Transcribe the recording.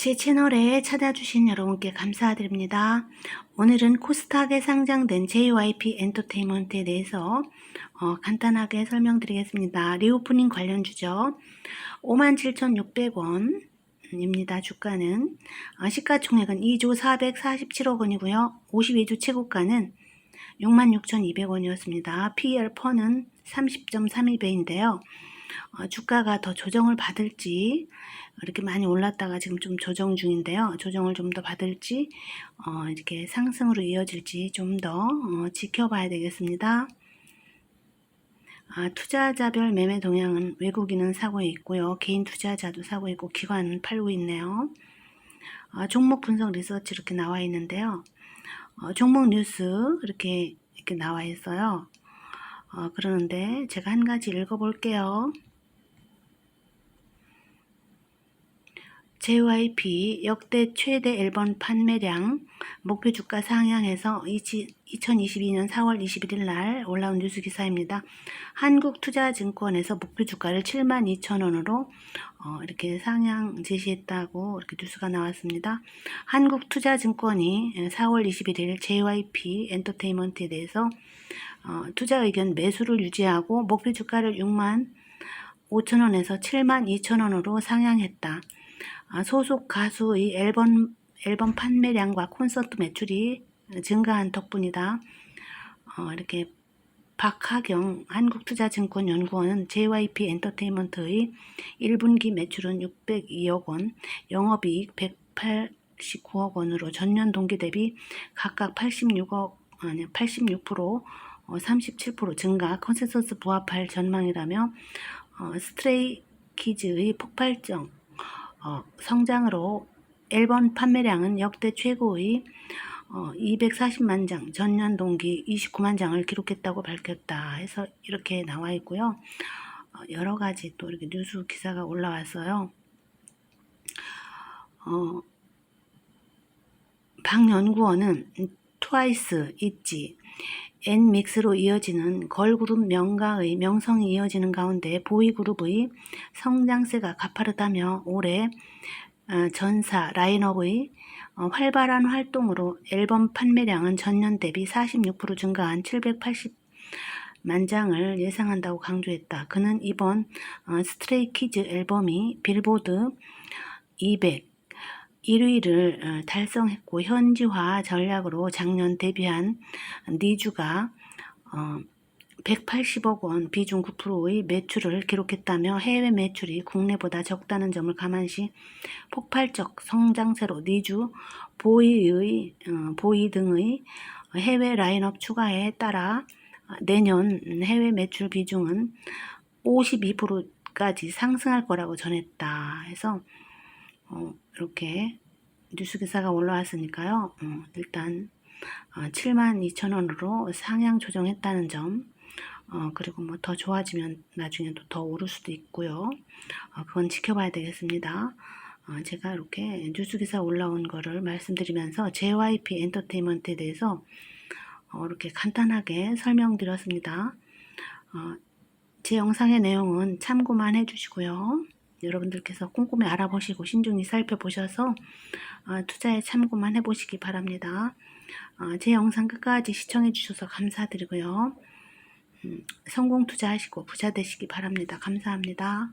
제 채널에 찾아주신 여러분께 감사드립니다. 오늘은 코스닥에 상장된 JYP 엔터테인먼트에 대해서 어, 간단하게 설명드리겠습니다. 리오프닝 관련주죠. 57,600원 입니다. 주가는 어, 시가총액은 2조 447억 원이고요. 52주 최고가는 66,200원이었습니다. PER 퍼는 30.32배인데요. 어, 주가가 더 조정을 받을지 이렇게 많이 올랐다가 지금 좀 조정 중인데요. 조정을 좀 더 받을지 어, 이렇게 상승으로 이어질지 좀더 어, 지켜봐야 되겠습니다. 아, 투자자별 매매 동향은 외국인은 사고 있고요. 개인 투자자도 사고 있고 기관은 팔고 있네요. 아, 종목 분석 리서치 이렇게 나와 있는데요. 어, 종목 뉴스 이렇게 이렇게 나와 있어요. 어, 그러는데 제가 한 가지 읽어볼게요. JYP 역대 최대 앨범 판매량 목표 주가 상향해서 2022년 4월 21일 날 올라온 뉴스 기사입니다. 한국투자증권에서 목표 주가를 72,000원으로 어, 이렇게 상향 제시했다고 이렇게 뉴스가 나왔습니다. 한국투자증권이 4월 21일 JYP 엔터테인먼트에 대해서 어, 투자 의견 매수를 유지하고 목표 주가를 6만 5천원에서 7만 2천원으로 상향했다. 아, 소속 가수의 앨범, 앨범 판매량과 콘서트 매출이 증가한 덕분이다. 어, 이렇게 박하경 한국투자증권 연구원은 JYP 엔터테인먼트의 1분기 매출은 602억 원, 영업이익 189억 원으로 전년 동기 대비 각각 86억 아니 86% 어, 37% 증가 컨센서스 부합할 전망이라며 어, 스트레이 키즈의 폭발적 어, 성장으로 앨범 판매량은 역대 최고의 어, 240만 장, 전년 동기 29만 장을 기록했다고 밝혔다 해서 이렇게 나와 있고요. 어, 여러 가지 또 이렇게 뉴스 기사가 올라왔어요. 어, 박 연구원은 트와이스, 있지, N믹스로 이어지는 걸그룹 명가의 명성이 이어지는 가운데 보이그룹의 성장세가 가파르다며 올해 어, 전사 라인업의 어, 활발한 활동으로 앨범 판매량은 전년 대비 46% 증가한 780만 장을 예상한다고 강조했다. 그는 이번 어, 스트레이키즈 앨범이 빌보드 200 1위를 어, 달성했고 현지화 전략으로 작년 데뷔한 니주가 180억 원 비중 9%의 매출을 기록했다며 해외 매출이 국내보다 적다는 점을 감안시 폭발적 성장세로 니주, 보이의 어, 보이 등의 해외 라인업 추가에 따라 내년 해외 매출 비중은 52%까지 상승할 거라고 전했다. 해서 어, 이렇게 뉴스 기사가 올라왔으니까요. 어, 일단 어, 7만 2천 원으로 상향 조정했다는 점 어, 그리고 뭐 더 좋아지면 나중에도 더 오를 수도 있고요. 어, 그건 지켜봐야 되겠습니다. 어, 제가 이렇게 뉴스 기사 올라온 거를 말씀드리면서 JYP 엔터테인먼트에 대해서 어, 이렇게 간단하게 설명드렸습니다. 어, 제 영상의 내용은 참고만 해주시고요. 여러분들께서 꼼꼼히 알아보시고 신중히 살펴보셔서 어, 투자에 참고만 해보시기 바랍니다. 어, 제 영상 끝까지 시청해 주셔서 감사드리고요. 음, 성공 투자하시고 부자 되시기 바랍니다. 감사합니다.